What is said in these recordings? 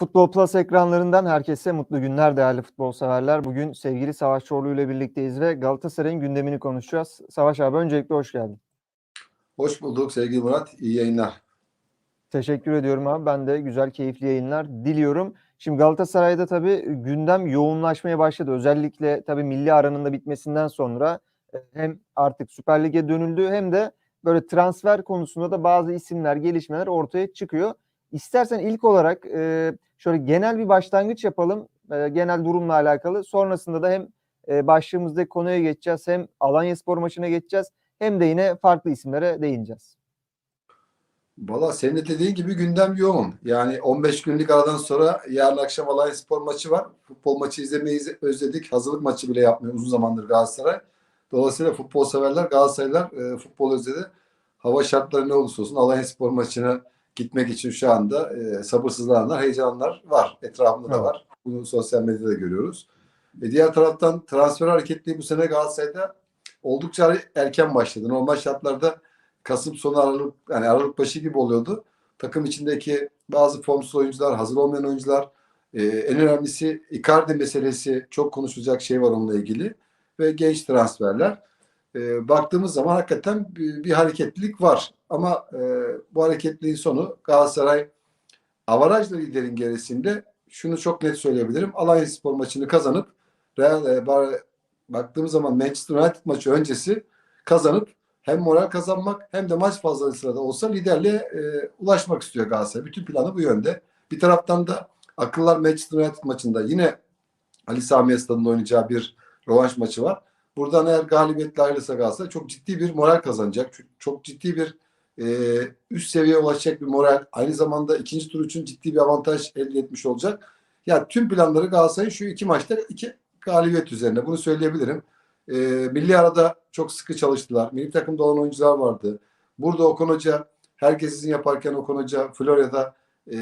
Futbol Plus ekranlarından herkese mutlu günler değerli futbol severler. Bugün sevgili Savaş Çorlu ile birlikteyiz ve Galatasaray'ın gündemini konuşacağız. Savaş abi öncelikle hoş geldin. Hoş bulduk sevgili Murat. İyi yayınlar. Teşekkür ediyorum abi. Ben de güzel, keyifli yayınlar diliyorum. Şimdi Galatasaray'da tabii gündem yoğunlaşmaya başladı. Özellikle tabii milli aranın da bitmesinden sonra e, hem artık Süper Lig'e dönüldü hem de böyle transfer konusunda da bazı isimler, gelişmeler ortaya çıkıyor. İstersen ilk olarak e, şöyle genel bir başlangıç yapalım. E, genel durumla alakalı. Sonrasında da hem e, başlığımızdaki konuya geçeceğiz hem Alanya Spor maçına geçeceğiz hem de yine farklı isimlere değineceğiz. Valla senin de dediğin gibi gündem yoğun. Yani 15 günlük aradan sonra yarın akşam Alanya Spor maçı var. Futbol maçı izlemeyi özledik. Hazırlık maçı bile yapmıyor uzun zamandır Galatasaray. Dolayısıyla futbol severler, Galatasaraylılar e, futbol özledi. Hava şartları ne olursa olsun Alanya Spor maçına gitmek için şu anda e, sabırsızlananlar, heyecanlar var. Etrafında da Evet. var. Bunu sosyal medyada da görüyoruz. E, diğer taraftan transfer hareketliği bu sene Galatasaray'da oldukça erken başladı. Normal şartlarda Kasım sonu Aralık yani Aralık başı gibi oluyordu. Takım içindeki bazı formsuz oyuncular, hazır olmayan oyuncular, e, en önemlisi Icardi meselesi çok konuşulacak şey var onunla ilgili ve genç transferler. E, baktığımız zaman hakikaten bir, bir hareketlilik var. Ama e, bu hareketliliğin sonu Galatasaray avarajla liderin gerisinde şunu çok net söyleyebilirim. Alanya Spor maçını kazanıp Real, e, bar- baktığımız zaman Manchester United maçı öncesi kazanıp hem moral kazanmak hem de maç fazlasıyla da olsa liderliğe e, ulaşmak istiyor Galatasaray. Bütün planı bu yönde. Bir taraftan da akıllar Manchester United maçında yine Ali Sami Yaslan'ın oynayacağı bir rövanş maçı var. Buradan eğer galibiyetle ayrılırsa Galatasaray çok ciddi bir moral kazanacak. Çok ciddi bir e, üst seviyeye ulaşacak bir moral. Aynı zamanda ikinci tur için ciddi bir avantaj elde etmiş olacak. Ya tüm planları Galatasaray'ın şu iki maçta iki galibiyet üzerine. Bunu söyleyebilirim. E, milli arada çok sıkı çalıştılar. Milli takımda olan oyuncular vardı. Burada Okan Hoca herkes izin yaparken Okan Hoca Florya'da e,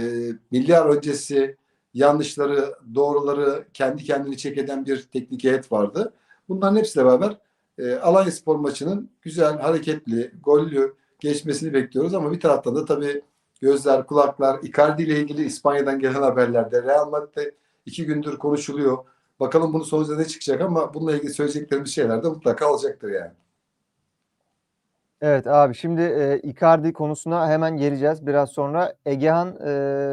milli ara öncesi yanlışları, doğruları kendi kendini çek eden bir teknik heyet vardı. Bunların hepsiyle beraber e, Alanya Spor maçının güzel, hareketli, gollü geçmesini bekliyoruz ama bir taraftan da tabii gözler, kulaklar, Icardi ile ilgili İspanya'dan gelen haberlerde Real Madrid'de iki gündür konuşuluyor. Bakalım bunun sonucunda ne çıkacak ama bununla ilgili söyleyeceklerimiz şeyler de mutlaka olacaktır yani. Evet abi şimdi e, Icardi konusuna hemen geleceğiz. Biraz sonra Egehan e,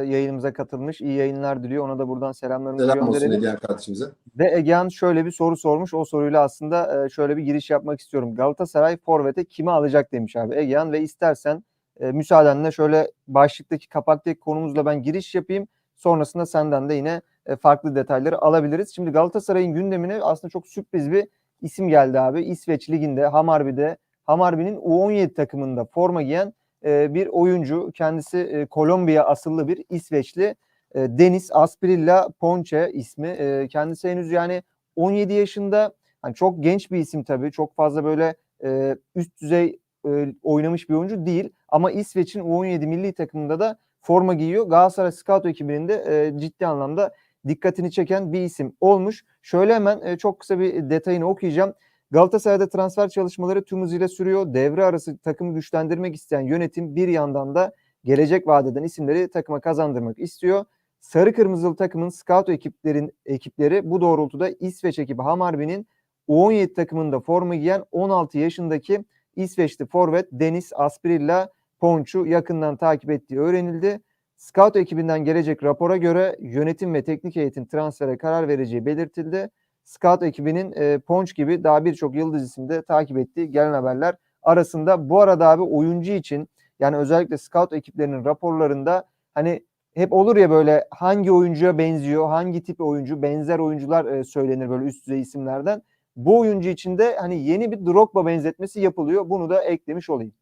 yayınımıza katılmış. İyi yayınlar diliyor. Ona da buradan selamlarımızı Selam olsun gönderelim. Egehan kardeşimize. Ve Egehan şöyle bir soru sormuş. O soruyla aslında e, şöyle bir giriş yapmak istiyorum. Galatasaray forvete kimi alacak demiş abi Egehan ve istersen e, müsaadenle şöyle başlıktaki kapaktaki konumuzla ben giriş yapayım. Sonrasında senden de yine e, farklı detayları alabiliriz. Şimdi Galatasaray'ın gündemine aslında çok sürpriz bir isim geldi abi. İsveç Ligi'nde Hamarby'de Hamarby'nin U17 takımında forma giyen e, bir oyuncu. Kendisi e, Kolombiya asıllı bir İsveçli. E, Deniz Asprilla Ponce ismi. E, kendisi henüz yani 17 yaşında. Hani çok genç bir isim tabii. Çok fazla böyle e, üst düzey e, oynamış bir oyuncu değil. Ama İsveç'in U17 milli takımında da forma giyiyor. Galatasaray Scout ekibinin de e, ciddi anlamda dikkatini çeken bir isim olmuş. Şöyle hemen e, çok kısa bir detayını okuyacağım. Galatasaray'da transfer çalışmaları tüm hızıyla sürüyor. Devre arası takımı güçlendirmek isteyen yönetim bir yandan da gelecek vadeden isimleri takıma kazandırmak istiyor. Sarı Kırmızılı takımın scout ekiplerin ekipleri bu doğrultuda İsveç ekibi Hamarby'nin U17 takımında forma giyen 16 yaşındaki İsveçli forvet Deniz Asprilla Ponç'u yakından takip ettiği öğrenildi. Scout ekibinden gelecek rapora göre yönetim ve teknik heyetin transfere karar vereceği belirtildi. Scout ekibinin e, Ponç gibi daha birçok yıldız isimde takip ettiği gelen haberler arasında. Bu arada abi oyuncu için yani özellikle scout ekiplerinin raporlarında hani hep olur ya böyle hangi oyuncuya benziyor, hangi tip oyuncu, benzer oyuncular e, söylenir böyle üst düzey isimlerden. Bu oyuncu için de hani yeni bir Drogba benzetmesi yapılıyor. Bunu da eklemiş olayım.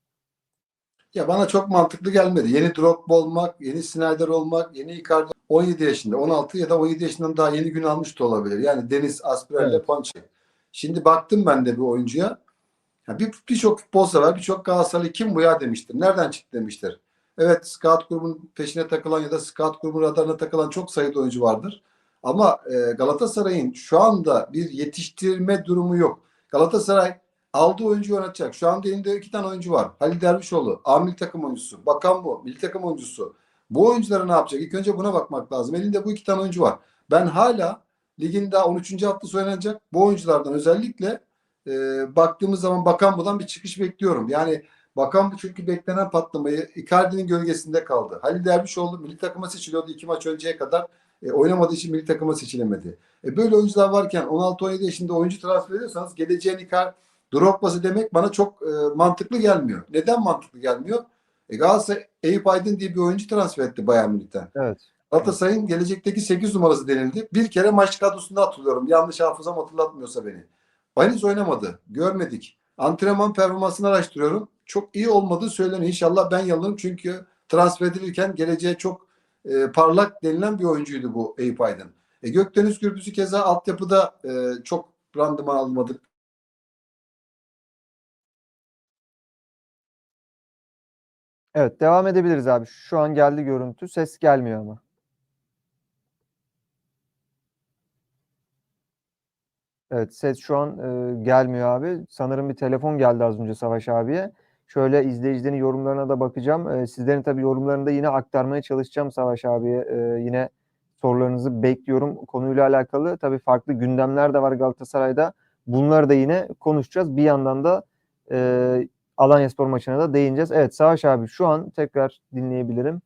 Ya bana çok mantıklı gelmedi. Yeni Drogba olmak, yeni Snyder olmak, yeni Icardi 17 yaşında, 16 ya da 17 yaşından daha yeni gün almış da olabilir. Yani Deniz Asprella Evet. Ponce. Şimdi baktım ben de bir oyuncuya. Ya bir birçok futbol sever, birçok Galatasaraylı kim bu ya demiştir. Nereden çıktı demiştir. Evet scout grubunun peşine takılan ya da scout grubunun radarına takılan çok sayıda oyuncu vardır. Ama e, Galatasaray'ın şu anda bir yetiştirme durumu yok. Galatasaray aldığı oyuncuyu oynatacak. Şu anda elinde iki tane oyuncu var. Halil Dervişoğlu, A milli takım oyuncusu. Bakan bu, milli takım oyuncusu. Bu oyunculara ne yapacak? İlk önce buna bakmak lazım. Elinde bu iki tane oyuncu var. Ben hala ligin daha 13. haftası oynanacak. Bu oyunculardan özellikle e, baktığımız zaman Bakan bir çıkış bekliyorum. Yani Bakan bu çünkü beklenen patlamayı Icardi'nin gölgesinde kaldı. Halil Dervişoğlu milli takıma seçiliyordu iki maç önceye kadar. E, oynamadığı için milli takıma seçilemedi. E, böyle oyuncular varken 16-17 yaşında oyuncu transfer ediyorsanız geleceğin Icardi Drogba'sı demek bana çok e, mantıklı gelmiyor. Neden mantıklı gelmiyor? E, Galatasaray Eyüp Aydın diye bir oyuncu transfer etti Bayern Münih'ten. Evet. Galatasaray'ın gelecekteki 8 numarası denildi. Bir kere maç kadrosunda hatırlıyorum. Yanlış hafızam hatırlatmıyorsa beni. Henüz oynamadı. Görmedik. Antrenman performansını araştırıyorum. Çok iyi olmadığı söyleniyor. İnşallah ben yanılırım çünkü transfer edilirken geleceğe çok e, parlak denilen bir oyuncuydu bu Eyüp Aydın. E, Gökdeniz Gürbüz'ü keza altyapıda e, çok randıman almadık. Evet devam edebiliriz abi. Şu an geldi görüntü. Ses gelmiyor ama. Evet ses şu an e, gelmiyor abi. Sanırım bir telefon geldi az önce Savaş abiye. Şöyle izleyicilerin yorumlarına da bakacağım. E, sizlerin tabii yorumlarını da yine aktarmaya çalışacağım Savaş abiye. E, yine sorularınızı bekliyorum konuyla alakalı. Tabii farklı gündemler de var Galatasaray'da. Bunları da yine konuşacağız. Bir yandan da e, Alanyaspor maçına da değineceğiz. Evet Savaş abi şu an tekrar dinleyebilirim.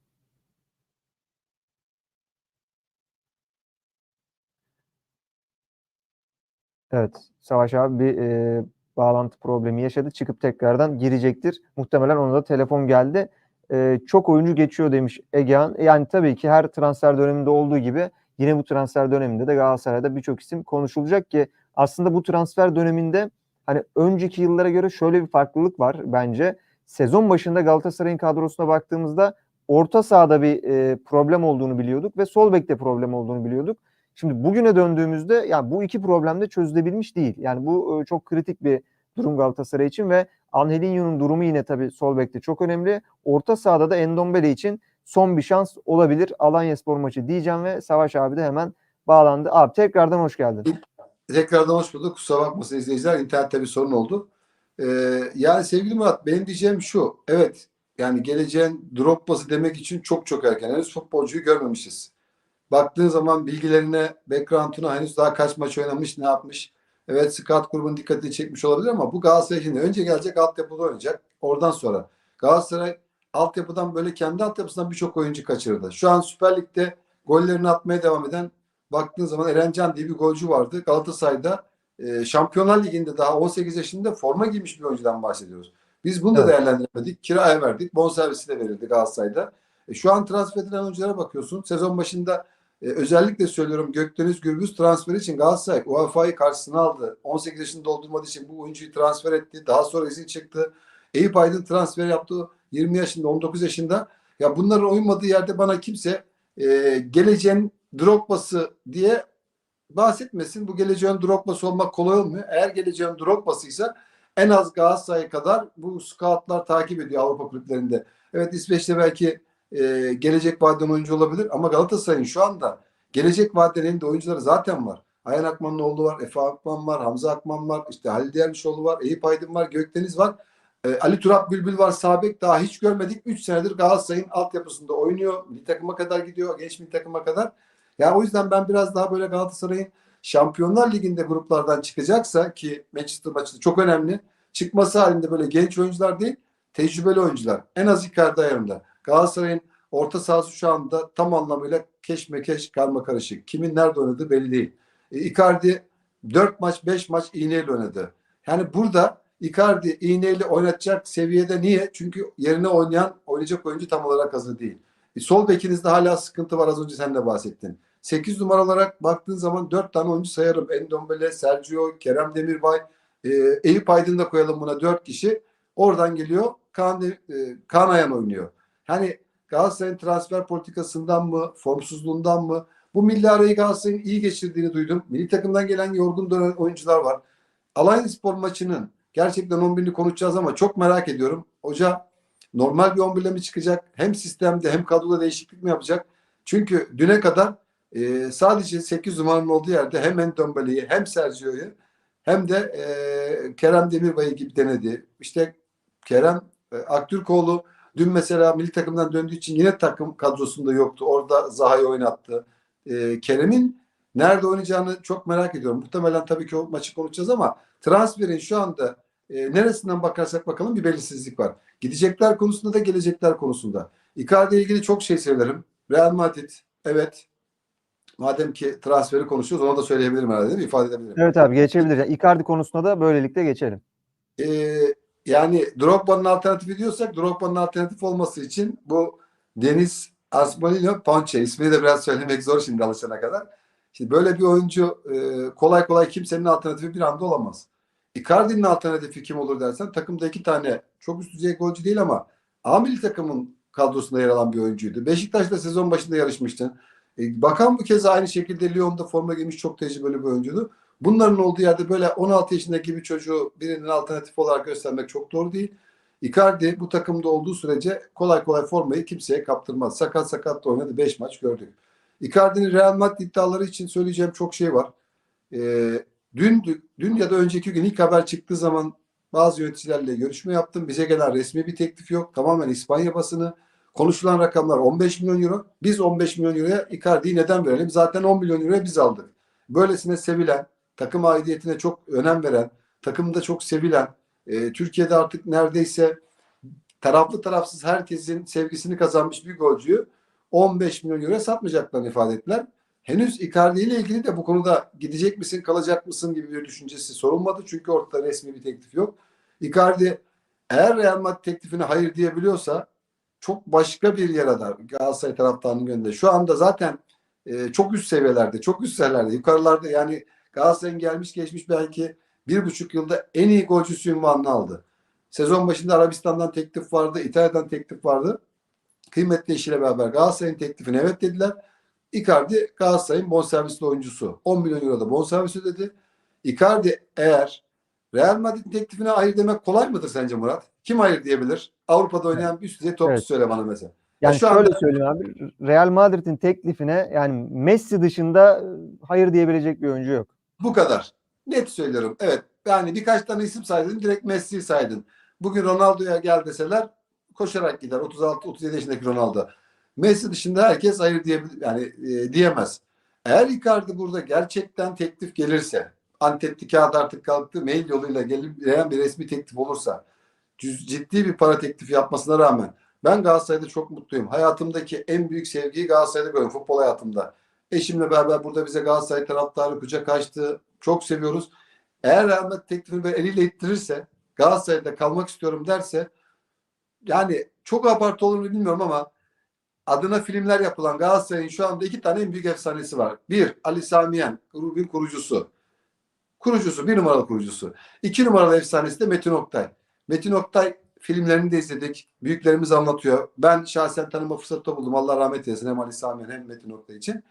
Evet Savaş abi bir e, bağlantı problemi yaşadı. Çıkıp tekrardan girecektir. Muhtemelen ona da telefon geldi. E, çok oyuncu geçiyor demiş Egehan. Yani tabii ki her transfer döneminde olduğu gibi yine bu transfer döneminde de Galatasaray'da birçok isim konuşulacak ki aslında bu transfer döneminde hani önceki yıllara göre şöyle bir farklılık var bence. Sezon başında Galatasaray'ın kadrosuna baktığımızda orta sahada bir e, problem olduğunu biliyorduk ve sol bekte problem olduğunu biliyorduk. Şimdi bugüne döndüğümüzde yani bu iki problem de çözülebilmiş değil. Yani bu e, çok kritik bir durum Galatasaray için ve Angelinho'nun durumu yine tabii sol bekte çok önemli. Orta sahada da Endombele için son bir şans olabilir. Alanyaspor maçı diyeceğim ve Savaş abi de hemen bağlandı. Abi tekrardan hoş geldin. Tekrardan hoş bulduk. Kusura bakmasın izleyiciler. İnternette bir sorun oldu. Ee, yani sevgili Murat benim diyeceğim şu. Evet yani geleceğin Drogba'sı demek için çok çok erken. Henüz futbolcuyu görmemişiz. Baktığın zaman bilgilerine, background'una henüz daha kaç maç oynamış, ne yapmış. Evet scout grubun dikkatini çekmiş olabilir ama bu Galatasaray de önce gelecek altyapıda oynayacak. Oradan sonra Galatasaray altyapıdan böyle kendi altyapısından birçok oyuncu kaçırdı. Şu an Süper Lig'de gollerini atmaya devam eden baktığın zaman Erencan diye bir golcü vardı. Galatasaray'da e, Şampiyonlar Ligi'nde daha 18 yaşında forma giymiş bir oyuncudan bahsediyoruz. Biz bunu da Evet. değerlendiremedik. Kiraya verdik. Bonservisi de verildi Galatasaray'da. E, şu an transfer edilen oyunculara bakıyorsun. Sezon başında e, özellikle söylüyorum Gökdeniz Gürbüz transferi için Galatasaray UEFA'yı karşısına aldı. 18 yaşını doldurmadığı için bu oyuncuyu transfer etti. Daha sonra izin çıktı. Eyüp Aydın transfer yaptı. 20 yaşında, 19 yaşında. Ya bunların uymadığı yerde bana kimse e, geleceğin Drogba'sı diye bahsetmesin. Bu geleceğin Drogba'sı olmak kolay olmuyor. Eğer geleceğin Drogba'sıysa en az Galatasaray kadar bu scoutlar takip ediyor Avrupa kulüplerinde. Evet İsveç'te belki e, gelecek vadeden oyuncu olabilir ama Galatasaray'ın şu anda gelecek vadeden elinde oyuncuları zaten var. Ayhan Akman'ın oğlu var, Efe Akman var, Hamza Akman var, işte Halil Dervişoğlu var, Eyüp Aydın var, Gökdeniz var. E, Ali Turap Bülbül var, Sabek daha hiç görmedik. 3 senedir Galatasaray'ın altyapısında oynuyor. Milli takıma kadar gidiyor, genç milli takıma kadar. Yani o yüzden ben biraz daha böyle Galatasaray'ın Şampiyonlar Ligi'nde gruplardan çıkacaksa ki Manchester maçı çok önemli. Çıkması halinde böyle genç oyuncular değil, tecrübeli oyuncular. En az Icardi ayarında. Galatasaray'ın orta sahası şu anda tam anlamıyla keşmekeş karma karışık. Kimin nerede oynadığı belli değil. E, Icardi 4 maç 5 maç iğneyle oynadı. Yani burada Icardi iğneyle oynatacak seviyede niye? Çünkü yerine oynayan oynayacak oyuncu tam olarak hazır değil. E, sol bekinizde hala sıkıntı var az önce sen de bahsettin. 8 numara olarak baktığın zaman 4 tane oyuncu sayarım. Endombele, Sergio, Kerem Demirbay, e, Eyüp Aydın da koyalım buna 4 kişi. Oradan geliyor Kaan, e, Kaan Ayan oynuyor. Hani Galatasaray'ın transfer politikasından mı, formsuzluğundan mı? Bu milli arayı Galatasaray'ın iyi geçirdiğini duydum. Milli takımdan gelen yorgun dönen oyuncular var. Alanya Spor maçının gerçekten 11'ini konuşacağız ama çok merak ediyorum. Hoca normal bir 11'le mi çıkacak? Hem sistemde hem kadroda değişiklik mi yapacak? Çünkü düne kadar e, sadece 8 numaranın olduğu yerde hem Endombele'yi hem Sergio'yu hem de e, Kerem Demirbay'ı gibi denedi. İşte Kerem e, Aktürkoğlu Dün mesela milli takımdan döndüğü için yine takım kadrosunda yoktu. Orada Zaha'yı oynattı. Ee, Kerem'in nerede oynayacağını çok merak ediyorum. Muhtemelen tabii ki o maçı konuşacağız ama transferin şu anda e, neresinden bakarsak bakalım bir belirsizlik var. Gidecekler konusunda da gelecekler konusunda. Icardi ile ilgili çok şey söylerim. Real Madrid evet madem ki transferi konuşuyoruz ona da söyleyebilirim herhalde değil mi? İfade edebilirim. Evet abi geçebiliriz. Yani Icardi konusunda da böylelikle geçelim. Ee, yani Drogba'nın alternatifi diyorsak Drogba'nın alternatif olması için bu Deniz Asmalino Ponce ismini de biraz söylemek zor şimdi alışana kadar. Şimdi böyle bir oyuncu e, kolay kolay kimsenin alternatifi bir anda olamaz. Icardi'nin alternatifi kim olur dersen takımda iki tane çok üst düzey golcü değil ama A milli takımın kadrosunda yer alan bir oyuncuydu. Beşiktaş'ta sezon başında yarışmıştı. E, Bakan bu kez aynı şekilde Lyon'da forma giymiş çok tecrübeli bir oyuncuydu. Bunların olduğu yerde böyle 16 yaşındaki bir çocuğu birinin alternatif olarak göstermek çok doğru değil. Icardi bu takımda olduğu sürece kolay kolay formayı kimseye kaptırmaz. Sakat sakat da oynadı. 5 maç gördük. Icardi'nin Real Madrid iddiaları için söyleyeceğim çok şey var. Ee, dün, dün ya da önceki gün ilk haber çıktığı zaman bazı yöneticilerle görüşme yaptım. Bize gelen resmi bir teklif yok. Tamamen İspanya basını. Konuşulan rakamlar 15 milyon euro. Biz 15 milyon euroya Icardi'yi neden verelim? Zaten 10 milyon euroya biz aldık. Böylesine sevilen, takım aidiyetine çok önem veren, takımda çok sevilen, e, Türkiye'de artık neredeyse taraflı tarafsız herkesin sevgisini kazanmış bir golcüyü 15 milyon euro satmayacaklarını ifade ettiler. Henüz Icardi ile ilgili de bu konuda gidecek misin, kalacak mısın gibi bir düşüncesi sorulmadı. Çünkü ortada resmi bir teklif yok. Icardi eğer Real Madrid teklifine hayır diyebiliyorsa çok başka bir yer arar Galatasaray taraftarının gönlünde. Şu anda zaten e, çok üst seviyelerde, çok üst yerlerde, yukarılarda yani Galatasaray'ın gelmiş geçmiş belki bir buçuk yılda en iyi golcüsü ünvanını aldı. Sezon başında Arabistan'dan teklif vardı, İtalya'dan teklif vardı. Kıymetli işiyle beraber Galatasaray'ın teklifine evet dediler. Icardi Galatasaray'ın bonservisli oyuncusu. 10 milyon euro da bonservis ödedi. Icardi eğer Real Madrid'in teklifine hayır demek kolay mıdır sence Murat? Kim hayır diyebilir? Avrupa'da oynayan bir üst düzey topçu Evet. söyle bana mesela. Yani şu şöyle anda- söyleyeyim abi. Real Madrid'in teklifine yani Messi dışında e, hayır diyebilecek bir oyuncu yok. Bu kadar. Net söylüyorum. Evet. Yani birkaç tane isim saydın. Direkt Messi'yi saydın. Bugün Ronaldo'ya gel deseler koşarak gider. 36-37 yaşındaki Ronaldo. Messi dışında herkes hayır diyebilir. Yani e, diyemez. Eğer Icardi burada gerçekten teklif gelirse Antep'li kağıt artık kalktı. Mail yoluyla gelen bir resmi teklif olursa ciddi bir para teklifi yapmasına rağmen ben Galatasaray'da çok mutluyum. Hayatımdaki en büyük sevgiyi Galatasaray'da görüyorum. Futbol hayatımda. Eşimle beraber burada bize Galatasaray taraftarı kucak açtı. Çok seviyoruz. Eğer Madrid teklifini böyle eliyle ittirirse Galatasaray'da kalmak istiyorum derse yani çok abartı olur mu bilmiyorum ama adına filmler yapılan Galatasaray'ın şu anda iki tane en büyük efsanesi var. Bir Ali Samiyen, grubun kurucusu. Kurucusu, bir numaralı kurucusu. İki numaralı efsanesi de Metin Oktay. Metin Oktay filmlerini de izledik. Büyüklerimiz anlatıyor. Ben şahsen tanıma fırsatı buldum. Allah rahmet eylesin hem Ali Samiyen hem Metin Oktay için.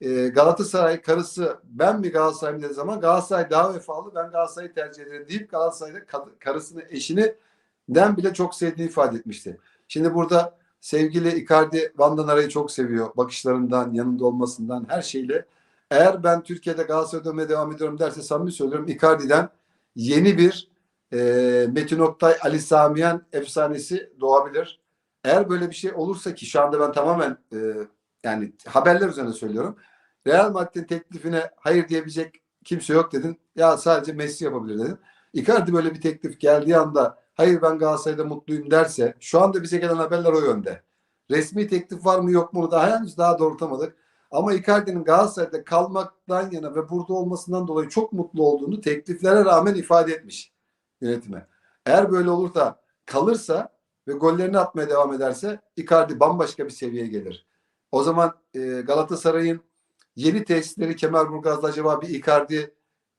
Ee, Galatasaray karısı ben mi Galatasaray'ım dediği zaman Galatasaray daha vefalı ben Galatasaray'ı tercih ederim deyip Galatasaray'da karısını eşini den bile çok sevdiğini ifade etmişti. Şimdi burada sevgili Icardi Van çok seviyor. Bakışlarından, yanında olmasından, her şeyle. Eğer ben Türkiye'de Galatasaray'da dönmeye devam ediyorum derse samimi söylüyorum Icardi'den yeni bir e, Metin Oktay, Ali Samiyen efsanesi doğabilir. Eğer böyle bir şey olursa ki şu anda ben tamamen e, yani haberler üzerine söylüyorum. Real Madrid'in teklifine hayır diyebilecek kimse yok dedin. Ya sadece Messi yapabilir dedin. Icardi böyle bir teklif geldiği anda hayır ben Galatasaray'da mutluyum derse şu anda bize gelen haberler o yönde. Resmi teklif var mı yok mu daha henüz daha doğrultamadık. Ama Icardi'nin Galatasaray'da kalmaktan yana ve burada olmasından dolayı çok mutlu olduğunu tekliflere rağmen ifade etmiş yönetime. Eğer böyle olur da kalırsa ve gollerini atmaya devam ederse Icardi bambaşka bir seviyeye gelir. O zaman e, Galatasaray'ın yeni tesisleri Kemerburgaz'da acaba bir Icardi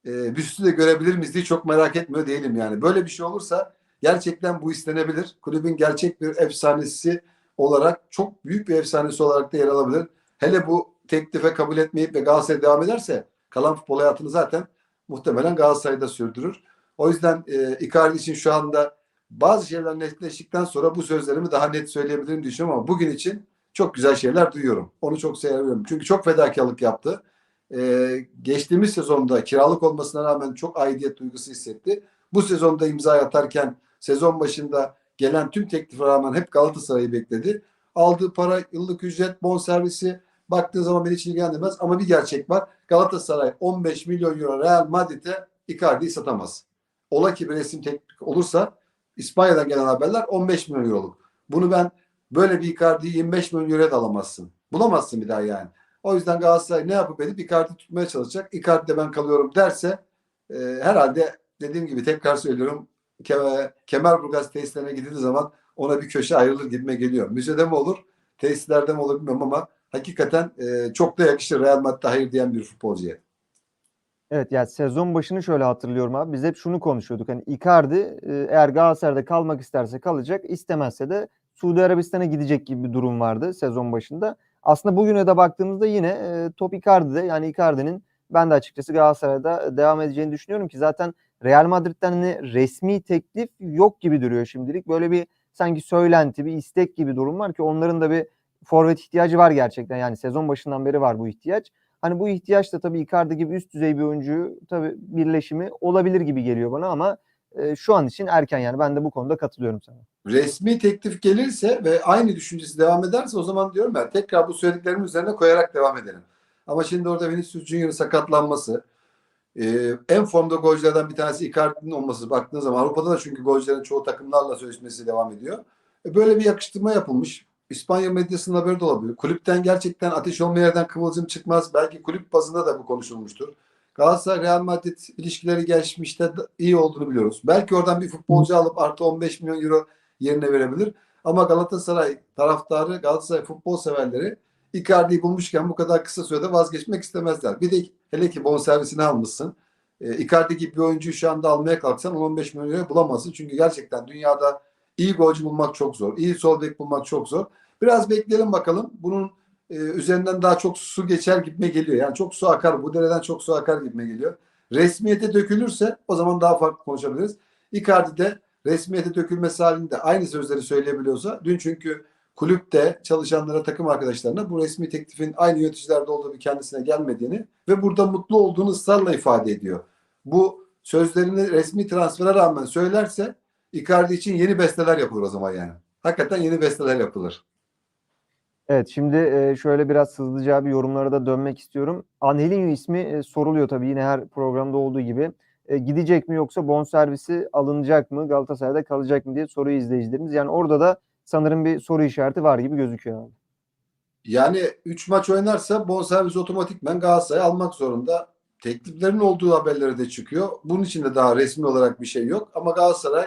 e, büstü de görebilir miyiz diye çok merak etmiyor değilim yani. Böyle bir şey olursa gerçekten bu istenebilir. Kulübün gerçek bir efsanesi olarak çok büyük bir efsanesi olarak da yer alabilir. Hele bu teklife kabul etmeyip ve Galatasaray devam ederse kalan futbol hayatını zaten muhtemelen Galatasaray'da sürdürür. O yüzden e, Icardi için şu anda bazı şeyler netleştikten sonra bu sözlerimi daha net söyleyebilirim düşünüyorum ama bugün için çok güzel şeyler duyuyorum. Onu çok seviyorum. Çünkü çok fedakarlık yaptı. Ee, geçtiğimiz sezonda kiralık olmasına rağmen çok aidiyet duygusu hissetti. Bu sezonda imza atarken sezon başında gelen tüm teklife rağmen hep Galatasaray'ı bekledi. Aldığı para, yıllık ücret, bonservisi baktığı zaman beni hiç ilgilendirmez. Ama bir gerçek var. Galatasaray 15 milyon euro Real Madrid'e Icardi'yi satamaz. Ola ki bir resim teklif olursa İspanya'dan gelen haberler 15 milyon euroluk. Bunu ben böyle bir Icardi'yi 25 milyon euroya da alamazsın. Bulamazsın bir daha yani. O yüzden Galatasaray ne yapıp edip Icardi tutmaya çalışacak. Icardi'de ben kalıyorum derse e, herhalde dediğim gibi tekrar söylüyorum Ke- Kemerburgaz tesislerine gidildiği zaman ona bir köşe ayrılır gibime geliyor. Müzede mi olur, tesislerde mi olur bilmiyorum ama hakikaten e, çok da yakışır Real Madrid'e hayır diyen bir futbolcuya. Evet yani sezon başını şöyle hatırlıyorum abi. Biz hep şunu konuşuyorduk. Hani Icardi e, eğer Galatasaray'da kalmak isterse kalacak, istemezse de Suudi Arabistan'a gidecek gibi bir durum vardı sezon başında. Aslında bugüne de baktığımızda yine e, top Icardi'de. Yani Icardi'nin ben de açıkçası Galatasaray'da devam edeceğini düşünüyorum ki zaten Real Madrid'den hani resmi teklif yok gibi duruyor şimdilik. Böyle bir sanki söylenti, bir istek gibi durum var ki onların da bir forvet ihtiyacı var gerçekten. Yani sezon başından beri var bu ihtiyaç. Hani bu ihtiyaç da tabii Icardi gibi üst düzey bir oyuncu tabii birleşimi olabilir gibi geliyor bana ama e, şu an için erken yani ben de bu konuda katılıyorum sana. Resmi teklif gelirse ve aynı düşüncesi devam ederse o zaman diyorum ben tekrar bu söylediklerimin üzerine koyarak devam edelim. Ama şimdi orada Vinicius Junior'ın sakatlanması, e, en formda golcülerden bir tanesi Icardi'nin olması baktığınız zaman Avrupa'da da çünkü golcülerin çoğu takımlarla sözleşmesi devam ediyor. E, böyle bir yakıştırma yapılmış. İspanya medyasının haberi de olabilir. Kulüpten gerçekten ateş olmayan yerden kıvılcım çıkmaz. Belki kulüp bazında da bu konuşulmuştur. Galatasaray Real Madrid ilişkileri gelişmişte de iyi olduğunu biliyoruz. Belki oradan bir futbolcu alıp artı 15 milyon euro yerine verebilir. Ama Galatasaray taraftarı, Galatasaray futbol severleri Icardi'yi bulmuşken bu kadar kısa sürede vazgeçmek istemezler. Bir de hele ki bonservisini almışsın. E, Icardi gibi bir oyuncuyu şu anda almaya kalksan 15 milyon euro bulamazsın. Çünkü gerçekten dünyada iyi golcü bulmak çok zor. iyi sol bek bulmak çok zor. Biraz bekleyelim bakalım. Bunun e, üzerinden daha çok su geçer gibime geliyor. Yani çok su akar. Bu dereden çok su akar gibime geliyor. Resmiyete dökülürse o zaman daha farklı konuşabiliriz. Icardi de resmiyete dökülmesi halinde aynı sözleri söyleyebiliyorsa dün çünkü kulüpte çalışanlara, takım arkadaşlarına bu resmi teklifin aynı yöneticilerde olduğu bir kendisine gelmediğini ve burada mutlu olduğunu ısrarla ifade ediyor. Bu sözlerini resmi transfere rağmen söylerse Icardi için yeni besteler yapılır o zaman yani. Hakikaten yeni besteler yapılır. Evet şimdi e, şöyle biraz hızlıca bir yorumlara da dönmek istiyorum. Angelinho ismi e, soruluyor tabii yine her programda olduğu gibi. E, gidecek mi yoksa bonservisi alınacak mı Galatasaray'da kalacak mı diye soruyor izleyicilerimiz. Yani orada da sanırım bir soru işareti var gibi gözüküyor. abi. Yani 3 maç oynarsa bonservis otomatikmen Galatasaray almak zorunda. Tekliflerin olduğu haberleri de çıkıyor. Bunun için de daha resmi olarak bir şey yok. Ama Galatasaray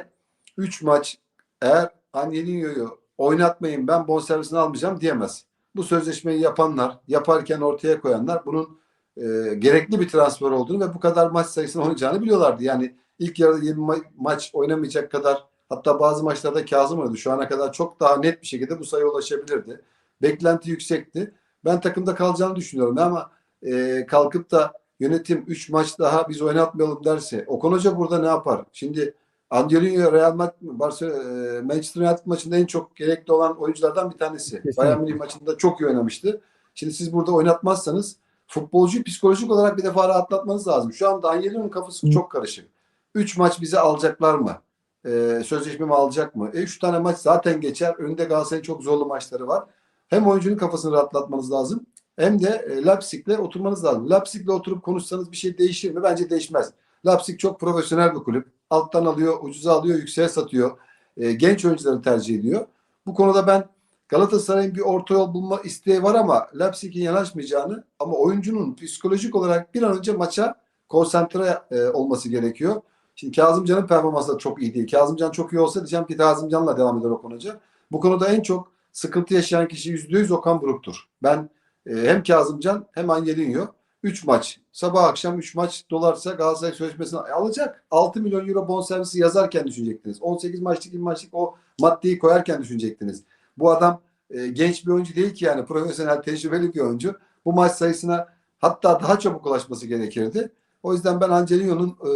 3 maç eğer Angelinho'yu oynatmayın ben bonservisini almayacağım diyemez. Bu sözleşmeyi yapanlar, yaparken ortaya koyanlar bunun e, gerekli bir transfer olduğunu ve bu kadar maç sayısını oynayacağını biliyorlardı. Yani ilk yarıda 20 ma- maç oynamayacak kadar hatta bazı maçlarda Kazım oynadı. Şu ana kadar çok daha net bir şekilde bu sayıya ulaşabilirdi. Beklenti yüksekti. Ben takımda kalacağını düşünüyorum ama e, kalkıp da yönetim 3 maç daha biz oynatmayalım derse Okan Hoca burada ne yapar? Şimdi Angelino Real Madrid Barcelona, e, Manchester United maçında en çok gerekli olan oyunculardan bir tanesi. Kesinlikle. Bayern Münih maçında çok iyi oynamıştı. Şimdi siz burada oynatmazsanız futbolcuyu psikolojik olarak bir defa rahatlatmanız lazım. Şu anda Angelino'nun kafası çok karışık. 3 maç bize alacaklar mı? Ee, sözleşmemi alacak mı? 3 tane maç zaten geçer. Önünde Galatasaray'ın çok zorlu maçları var. Hem oyuncunun kafasını rahatlatmanız lazım hem de e, Leipzig'le oturmanız lazım. Leipzig'le oturup konuşsanız bir şey değişir mi? Bence değişmez. Leipzig çok profesyonel bir kulüp. Alttan alıyor, ucuza alıyor, yükseğe satıyor. E, genç oyuncuları tercih ediyor. Bu konuda ben Galatasaray'ın bir orta yol bulma isteği var ama Leipzig'in yanaşmayacağını ama oyuncunun psikolojik olarak bir an önce maça konsantre e, olması gerekiyor. Şimdi Kazımcan'ın performansı da çok iyi değil. Kazımcan çok iyi olsa diyeceğim ki Kazımcan'la devam eder Okan. Bu konuda en çok sıkıntı yaşayan kişi %100 Okan Buruk'tur. Ben e, hem Kazımcan hem Angelinho 3 maç sabah akşam 3 maç dolarsa Galatasaray sözleşmesini alacak. 6 milyon euro bonservisi yazarken düşünecektiniz. 18 maçlık 20 maçlık o maddeyi koyarken düşünecektiniz. Bu adam e, genç bir oyuncu değil ki yani profesyonel tecrübeli bir oyuncu. Bu maç sayısına hatta daha çabuk ulaşması gerekirdi. O yüzden ben Angelino'nun e,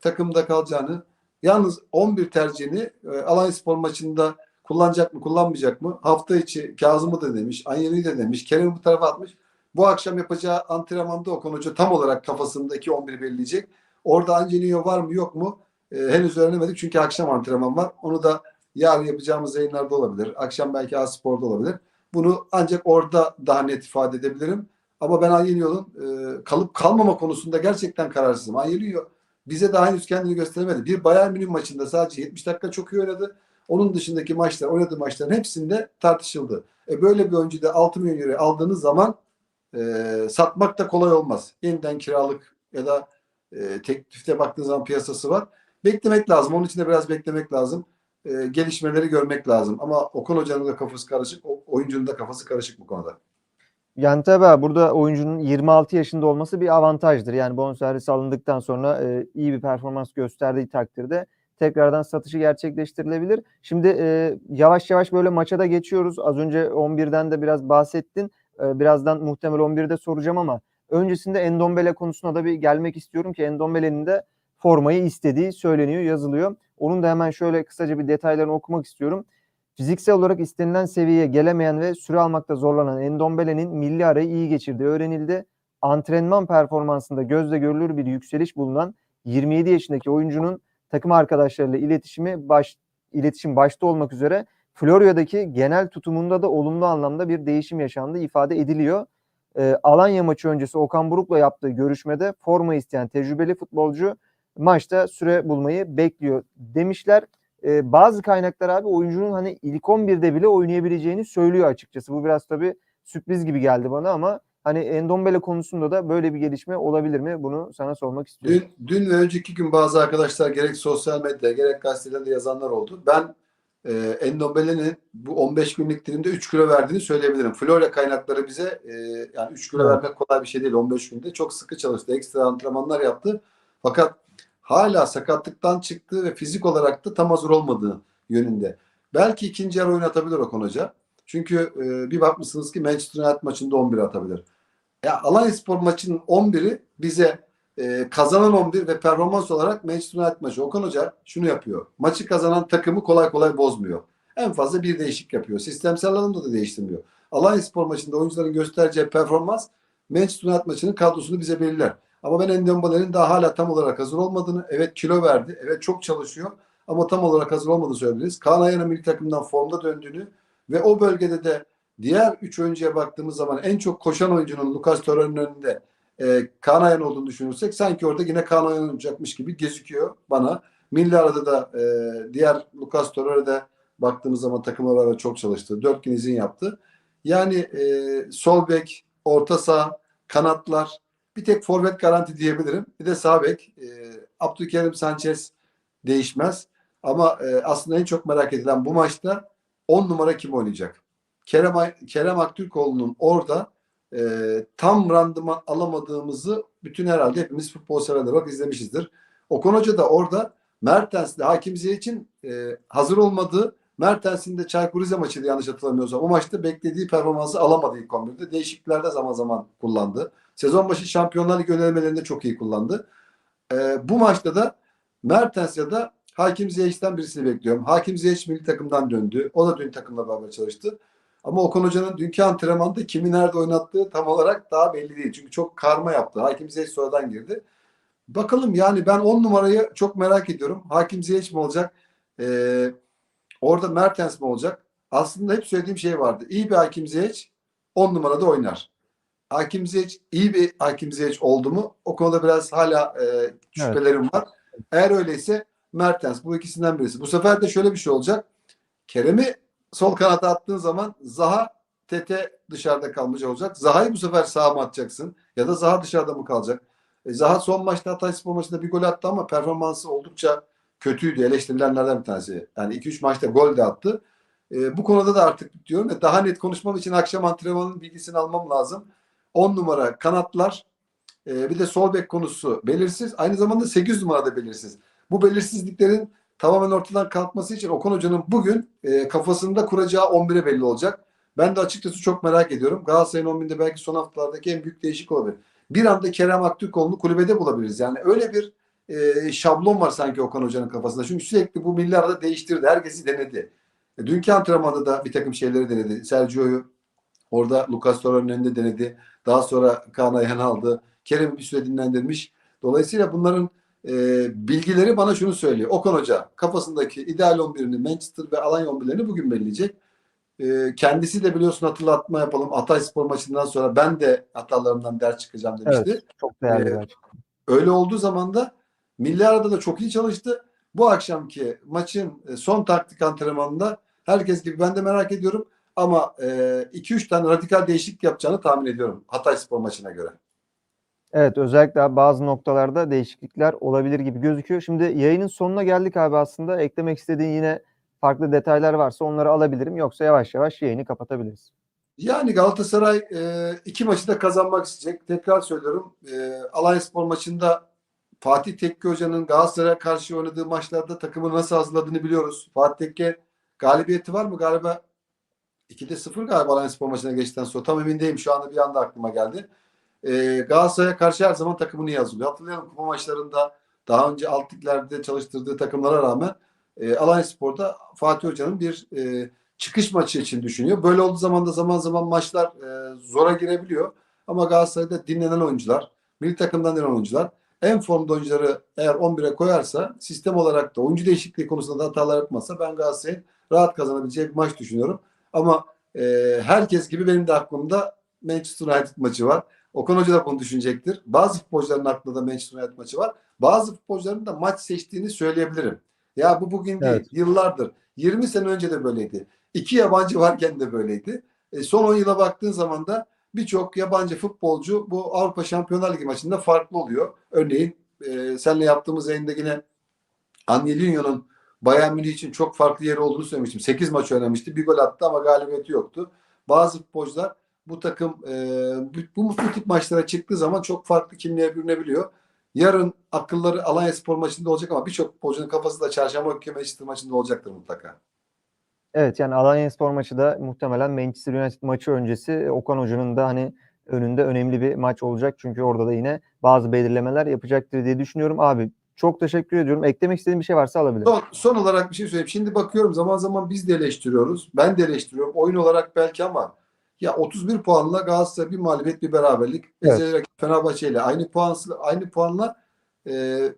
takımda kalacağını yalnız 11 tercihini e, Alanyaspor maçında kullanacak mı kullanmayacak mı? Hafta içi Kazım'ı da demiş, Angelino'yu da demiş, Kerem'i bu tarafa atmış. Bu akşam yapacağı antrenmanda Okan Hoca tam olarak kafasındaki 11'i belirleyecek. Orada Angelino var mı yok mu? E, henüz öğrenemedik çünkü akşam antrenman var. Onu da Yarın yapacağımız yayınlarda olabilir. Akşam belki A-Spor'da olabilir. Bunu ancak orada daha net ifade edebilirim. Ama ben Anyeliyo'nun e, kalıp kalmama konusunda gerçekten kararsızım. Anyeliyo bize daha henüz kendini gösteremedi. Bir Bayern Münih maçında sadece 70 dakika çok iyi oynadı. Onun dışındaki maçlar, oynadığı maçların hepsinde tartışıldı. E böyle bir oyuncu da 6 milyon euro aldığınız zaman e, satmak da kolay olmaz. Yeniden kiralık ya da e, teklifte baktığınız zaman piyasası var. Beklemek lazım. Onun için de biraz beklemek lazım. E, gelişmeleri görmek lazım. Ama Okan Hoca'nın da kafası karışık. Oyuncunun da kafası karışık bu konuda. Yani tabii abi, burada oyuncunun 26 yaşında olması bir avantajdır. Yani bonservis alındıktan sonra e, iyi bir performans gösterdiği takdirde tekrardan satışı gerçekleştirilebilir. Şimdi e, yavaş yavaş böyle maça da geçiyoruz. Az önce 11'den de biraz bahsettin. E, birazdan muhtemel 11'de soracağım ama öncesinde Endombele konusuna da bir gelmek istiyorum ki Endombele'nin de formayı istediği söyleniyor, yazılıyor. Onun da hemen şöyle kısaca bir detaylarını okumak istiyorum. Fiziksel olarak istenilen seviyeye gelemeyen ve süre almakta zorlanan Endombele'nin milli arayı iyi geçirdiği öğrenildi. Antrenman performansında gözle görülür bir yükseliş bulunan 27 yaşındaki oyuncunun takım arkadaşlarıyla iletişimi baş, iletişim başta olmak üzere Florya'daki genel tutumunda da olumlu anlamda bir değişim yaşandığı ifade ediliyor. Ee, Alanya maçı öncesi Okan Buruk'la yaptığı görüşmede forma isteyen tecrübeli futbolcu maçta süre bulmayı bekliyor demişler. Ee, bazı kaynaklar abi oyuncunun hani ilk 11'de bile oynayabileceğini söylüyor açıkçası. Bu biraz tabii sürpriz gibi geldi bana ama hani Endombele konusunda da böyle bir gelişme olabilir mi? Bunu sana sormak istiyorum. Dün, dün ve önceki gün bazı arkadaşlar gerek sosyal medyada gerek gazetelerde yazanlar oldu. Ben e, Endombele'nin bu 15 günlük dilimde 3 kilo verdiğini söyleyebilirim. Florya kaynakları bize e, yani 3 kilo vermek kolay bir şey değil 15 günde. Çok sıkı çalıştı. Ekstra antrenmanlar yaptı. Fakat hala sakatlıktan çıktığı ve fizik olarak da tam hazır olmadığı yönünde. Belki ikinci yarı oynatabilir Okan Hoca. Çünkü e, bir bakmışsınız ki Manchester United maçında 11 atabilir. Ya Alanyaspor maçının 11'i bize e, kazanan 11 ve performans olarak Manchester United maçı. Okan Hoca şunu yapıyor. Maçı kazanan takımı kolay kolay bozmuyor. En fazla bir değişik yapıyor. Sistemsel anlamda da değiştirmiyor. Alanyaspor maçında oyuncuların göstereceği performans Manchester United maçının kadrosunu bize belirler. Ama ben Endombele'nin daha hala tam olarak hazır olmadığını, evet kilo verdi, evet çok çalışıyor ama tam olarak hazır olmadığını söyleyebiliriz. Kaan Ayhan'ın milli takımdan formda döndüğünü ve o bölgede de diğer üç oyuncuya baktığımız zaman en çok koşan oyuncunun Lucas Torreira'nın önünde e, Kaan Ayhan olduğunu düşünürsek sanki orada yine Kaan Ayhan olacakmış gibi gözüküyor bana. Milli arada da e, diğer Lucas Torreira'da baktığımız zaman takımla beraber çok çalıştı. Dört gün izin yaptı. Yani e, sol bek, orta saha, kanatlar bir tek forvet garanti diyebilirim. Bir de sağ bek. E, Abdülkerim Sanchez değişmez. Ama e, aslında en çok merak edilen bu maçta 10 numara kim oynayacak? Kerem, Kerem Aktürkoğlu'nun orada e, tam randıman alamadığımızı bütün herhalde hepimiz futbol severler olarak izlemişizdir. Okan Hoca da orada Mertens'le Hakim için e, hazır olmadığı Mertens'in de Çaykur Rize maçıydı yanlış hatırlamıyorsam. O maçta beklediği performansı alamadı ilk 11'de. Değişikliklerde zaman zaman kullandı. Sezon başı Şampiyonlar Ligi önelemelerinde çok iyi kullandı. E, bu maçta da Mertens ya da Hakim Ziyech'ten birisini bekliyorum. Hakim Ziyech milli takımdan döndü. O da dün takımla beraber çalıştı. Ama Okan Hoca'nın dünkü antrenmanda kimi nerede oynattığı tam olarak daha belli değil. Çünkü çok karma yaptı. Hakim Ziyech sonradan girdi. Bakalım yani ben 10 numarayı çok merak ediyorum. Hakim Ziyech mi olacak? Ee, orada Mertens mi olacak? Aslında hep söylediğim şey vardı. İyi bir Hakim Ziyech 10 numarada oynar. Hakim Ziyech iyi bir Hakim Ziyech oldu mu? O konuda biraz hala e, şüphelerim var. Eğer öyleyse Mertens bu ikisinden birisi. Bu sefer de şöyle bir şey olacak. Kerem'i sol kanata attığın zaman Zaha Tete dışarıda kalmış olacak. Zaha'yı bu sefer sağa mı atacaksın? Ya da Zaha dışarıda mı kalacak? E, Zaha son maçta Hatayspor maçında bir gol attı ama performansı oldukça kötüydü. Eleştirilenlerden bir tanesi. Yani 2-3 maçta gol de attı. E, bu konuda da artık diyorum ya daha net konuşmam için akşam antrenmanın bilgisini almam lazım. 10 numara kanatlar e, bir de sol bek konusu belirsiz. Aynı zamanda 8 numarada belirsiz. Bu belirsizliklerin tamamen ortadan kalkması için Okan Hoca'nın bugün e, kafasında kuracağı 11'e belli olacak. Ben de açıkçası çok merak ediyorum. Galatasaray'ın 11'inde belki son haftalardaki en büyük değişik olabilir. Bir anda Kerem Aktürkoğlu'nu kulübede bulabiliriz. Yani öyle bir e, şablon var sanki Okan Hoca'nın kafasında. Çünkü sürekli bu milli arada değiştirdi. Herkesi denedi. E, dünkü antrenmanda da bir takım şeyleri denedi. Sergio'yu orada Lucas Torreira'nın önünde denedi. Daha sonra Kaan Ayhan aldı. Kerem'i bir süre dinlendirmiş. Dolayısıyla bunların e, bilgileri bana şunu söylüyor. Okan Hoca kafasındaki ideal 11'ini Manchester ve Alanya 11'lerini bugün belirleyecek. E, kendisi de biliyorsun hatırlatma yapalım. Hatay Spor maçından sonra ben de hatalarımdan ders çıkacağım demişti. Evet, çok değerli açıklama. Öyle olduğu zaman da milli arada da çok iyi çalıştı. Bu akşamki maçın e, son taktik antrenmanında herkes gibi ben de merak ediyorum ama 2-3 tane radikal değişiklik yapacağını tahmin ediyorum Hatay Spor maçına göre. Evet özellikle bazı noktalarda değişiklikler olabilir gibi gözüküyor. Şimdi yayının sonuna geldik abi aslında. Eklemek istediğin yine farklı detaylar varsa onları alabilirim. Yoksa yavaş yavaş yayını kapatabiliriz. Yani Galatasaray e, iki maçı da kazanmak isteyecek. Tekrar söylüyorum. E, Alanya Spor maçında Fatih Tekke Hoca'nın Galatasaray'a karşı oynadığı maçlarda takımı nasıl hazırladığını biliyoruz. Fatih Tekke galibiyeti var mı? Galiba 2'de 0 galiba Alanya Spor maçına geçtikten sonra. Tam emin değilim. Şu anda bir anda aklıma geldi. E, Galatasaray'a karşı her zaman takımını iyi hazırlıyor. Hatırlayalım kupa maçlarında daha önce alt çalıştırdığı takımlara rağmen e, Alanya Spor'da Fatih Hoca'nın bir e, çıkış maçı için düşünüyor. Böyle olduğu zaman da zaman zaman maçlar e, zora girebiliyor. Ama Galatasaray'da dinlenen oyuncular, milli takımdan dinlenen oyuncular en formda oyuncuları eğer 11'e koyarsa sistem olarak da oyuncu değişikliği konusunda da hatalar yapmazsa ben Galatasaray'ın rahat kazanabileceği bir maç düşünüyorum. Ama e, herkes gibi benim de aklımda Manchester United maçı var. Okan Hoca da bunu düşünecektir. Bazı futbolcuların aklında da Manchester United maçı var. Bazı futbolcuların da maç seçtiğini söyleyebilirim. Ya bu bugün değil, Evet. yıllardır. 20 sene önce de böyleydi. İki yabancı varken de böyleydi. E, son 10 yıla baktığın zaman da birçok yabancı futbolcu bu Avrupa Şampiyonlar Ligi maçında farklı oluyor. Örneğin e, seninle yaptığımız yayında yine Angelinho'nun Bayern Münih için çok farklı yeri olduğunu söylemiştim. 8 maç oynamıştı. Bir gol attı ama galibiyeti yoktu. Bazı futbolcular bu takım e, bu, bu, tip maçlara çıktığı zaman çok farklı kimliğe bürünebiliyor. Yarın akılları Alanya Spor maçında olacak ama birçok futbolcunun kafası da çarşamba günkü Manchester maçında olacaktır mutlaka. Evet yani Alanyaspor maçı da muhtemelen Manchester United maçı öncesi Okan Hoca'nın da hani önünde önemli bir maç olacak. Çünkü orada da yine bazı belirlemeler yapacaktır diye düşünüyorum. Abi çok teşekkür ediyorum. Eklemek istediğin bir şey varsa alabilirim. Son, son olarak bir şey söyleyeyim. Şimdi bakıyorum zaman zaman biz de eleştiriyoruz. Ben de eleştiriyorum. Oyun olarak belki ama ya 31 puanla Galatasaray bir mağlubiyet bir beraberlik. Evet. Fenerbahçe ile aynı puan aynı puanla e,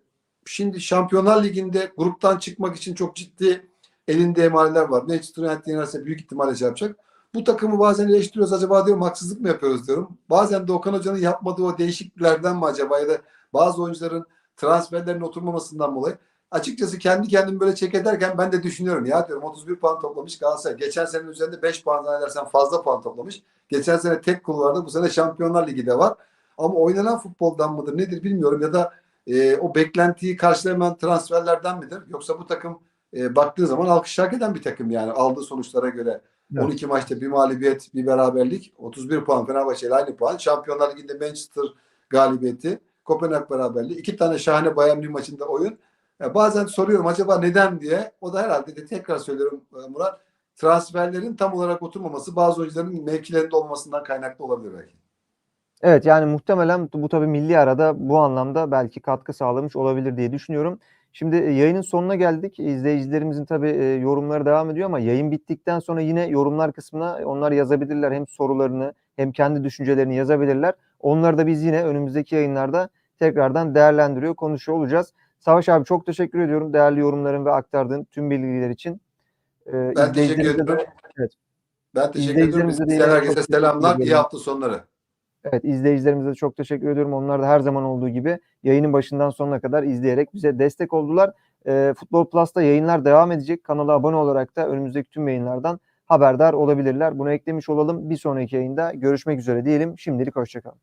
şimdi Şampiyonlar Ligi'nde gruptan çıkmak için çok ciddi elinde emareler var. Manchester United yenerse büyük ihtimalle şey yapacak. Bu takımı bazen eleştiriyoruz. Acaba diyorum haksızlık mı yapıyoruz diyorum. Bazen de Okan Hoca'nın yapmadığı o değişikliklerden mi acaba ya da bazı oyuncuların transferlerin oturmamasından dolayı. Açıkçası kendi kendimi böyle çek ederken ben de düşünüyorum. Ya diyorum 31 puan toplamış Galatasaray. Geçen senenin üzerinde 5 puan zannedersen fazla puan toplamış. Geçen sene tek kulvarda bu sene Şampiyonlar Ligi de var. Ama oynanan futboldan mıdır nedir bilmiyorum ya da e, o beklentiyi karşılamayan transferlerden midir? Yoksa bu takım e, baktığı zaman alkış hak eden bir takım yani aldığı sonuçlara göre. Evet. 12 maçta bir mağlubiyet, bir beraberlik, 31 puan Fenerbahçe ile aynı puan. Şampiyonlar Ligi'nde Manchester galibiyeti, Kopenhag beraberliği, iki tane şahane Bayern Münih maçında oyun. Ya bazen soruyorum acaba neden diye. O da herhalde de tekrar söylüyorum e, Murat. Transferlerin tam olarak oturmaması bazı oyuncuların mevkilerinde olmasından kaynaklı olabilir belki. Evet yani muhtemelen bu tabii milli arada bu anlamda belki katkı sağlamış olabilir diye düşünüyorum. Şimdi e, yayının sonuna geldik. İzleyicilerimizin tabii e, yorumları devam ediyor ama yayın bittikten sonra yine yorumlar kısmına onlar yazabilirler. Hem sorularını hem kendi düşüncelerini yazabilirler. Onları da biz yine önümüzdeki yayınlarda tekrardan değerlendiriyor, konuşuyor olacağız. Savaş abi çok teşekkür ediyorum değerli yorumların ve aktardığın tüm bilgiler için. Ee, Ben teşekkür de- evet. Ben teşekkür ediyorum. Herkese selamlar. İyi hafta sonları. Evet izleyicilerimize çok teşekkür ediyorum. Onlar da her zaman olduğu gibi yayının başından sonuna kadar izleyerek bize destek oldular. Ee, Futbol Plus'ta yayınlar devam edecek. Kanala abone olarak da önümüzdeki tüm yayınlardan haberdar olabilirler. Bunu eklemiş olalım. Bir sonraki yayında görüşmek üzere diyelim. Şimdilik hoşçakalın.